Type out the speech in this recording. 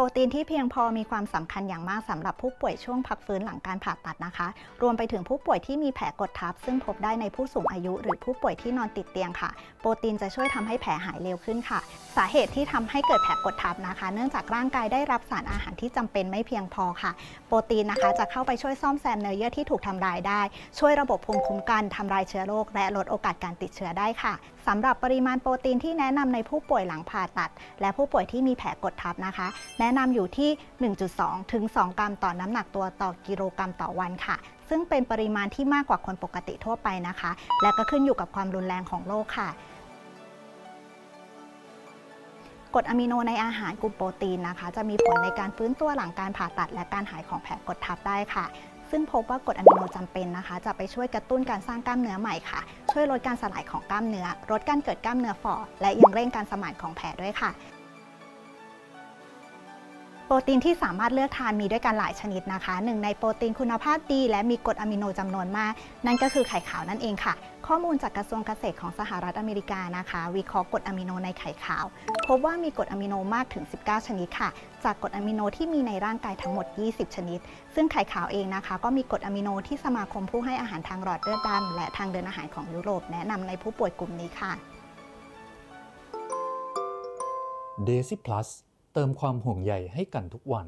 โปรตีนที่เพียงพอมีความสำคัญอย่างมากสำหรับผู้ป่วยช่วงพักฟื้นหลังการผ่าตัดนะคะ รวมไปถึงผู้ป่วยที่มีแผลกดทับ ซึ่งพบได้ในผู้สูงอายุ หรือผู้ป่วยที่นอนติดเตียงค่ะ โปรตีนจะช่วยทำให้แผลหายเร็วขึ้นค่ะ สาเหตุที่ทำให้เกิดแผลกดทับนะคะ เนื่องจากร่างกายได้รับสารอาหารที่จำเป็นไม่เพียงพอค่ะ โปรตีนนะคะจะเข้าไปช่วยซ่อมแซมเนื้อเยื่อที่ถูกทำลายได้ ช่วยระบบภูมิคุ้มกันทำลายเชื้อโรคและลดโอกาสการติดเชื้อได้ค่ะ สำหรับปริมาณโปรตีนที่แนะนำในผู้ป่วยหลังผ่าตัด และผู้ป่วยที่มีแผลกดทับนะคะ แนะนำอยู่ที่ 1.2 ถึง 2 กรัมต่อน้ำหนักตัวต่อกิโลกรัมต่อวันค่ะ ซึ่งเป็นปริมาณที่มากกว่าคนปกติทั่วไปนะคะ และก็ขึ้นอยู่กับความรุนแรงของโรคค่ะกรดอะมิโนในอาหารกลุ่มโปรตีนนะคะ จะมีผลในการฟื้นตัวหลังการผ่าตัด และการหายของแผลกดทับได้ค่ะ ซึ่งพบว่ากรดอะมิโนจำเป็นนะคะ จะไปช่วยกระตุ้นการสร้างกล้ามเนื้อใหม่ค่ะ ช่วยลดการสลายของกล้ามเนื้อลดการเกิดกล้ามเนื้อฝ่อและยังเร่งการสมานของแผลด้วยค่ะ โปรตีนที่สามารถเลือกทานมีด้วยกันหลายชนิดนะคะ หนึ่งในโปรตีนคุณภาพดี และมีกรดอะมิโนจำนวนมาก นั่นก็คือไข่ขาวนั่นเองค่ะ ข้อมูลจากกระทรวงเกษตรของสหรัฐอเมริกานะคะ วิเคราะห์กรดอะมิโนในไข่ขาว พบว่ามีกรดอะมิโนมากถึง 19 ชนิดค่ะ จากกรดอะมิโนที่มีในร่างกายทั้งหมด 20 ชนิด ซึ่งไข่ขาวเองนะคะ ก็มีกรดอะมิโนที่สมาคมผู้ให้อาหารทางหลอดเลือดดำและทางเดินอาหารของยุโรป แนะนำในผู้ป่วยกลุ่มนี้ค่ะ Daisy Plus เติมความห่วงใยให้กันทุกวัน